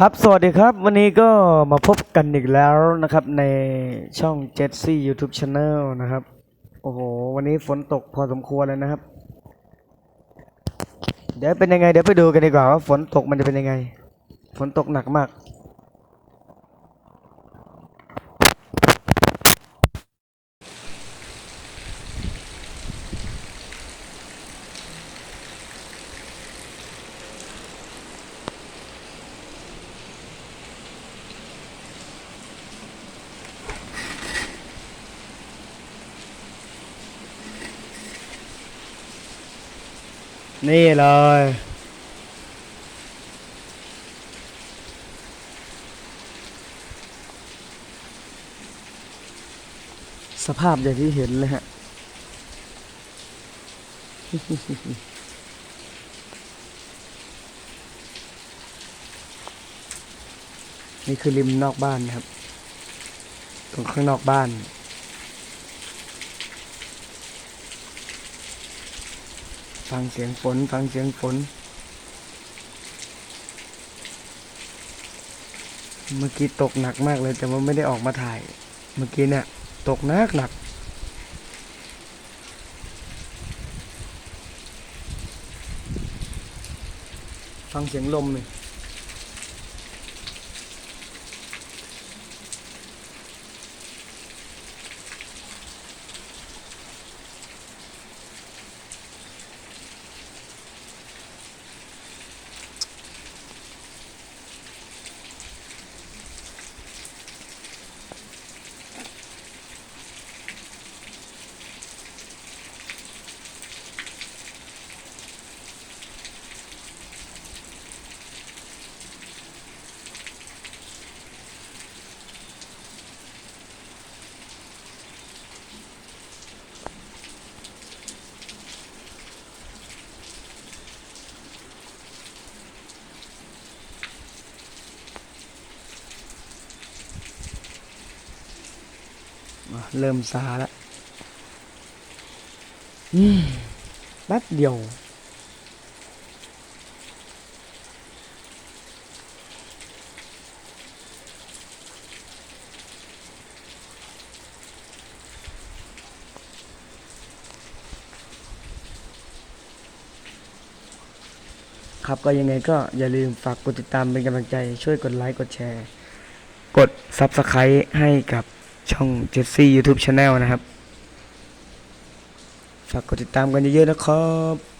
ครับ สวัสดีครับ วันนี้ก็มาพบกันอีกแล้วนะครับ ในช่อง j e t s y YouTube Channel นะครับ โอ้โห วันนี้ฝนตกพอสมควรเลยนะครับ เดี๋ยวเป็นยังไง เดี๋ยวไปดูกันดีกว่าว่าฝนตกมันจะเป็นยังไง ฝนตกหนักมาก นี่เลย สภาพอย่างที่เห็นเลยฮะ นี่คือริมนอกบ้านนะครับ ตรงข้างนอกบ้าน ฟังเสียงฝน ฟังเสียงฝน เมื่อกี้ตกหนักมากเลย แต่ว่าไม่ได้ออกมาถ่าย เมื่อกี้เนี่ยตกหนักหนักฟังเสียงลมเลย เริ่มซาแล้วอืมแป๊บเดียว ครับก็ยังไงก็อย่าลืมฝากกดติดตามเป็นกำลังใจช่วยกดไลค์ กดแชร์ กด Subscribe ให้กับ ช่องเจสซี่ยูทูบชาแนลนะครับ ฝากกดติดตามกันเยอะๆนะครับ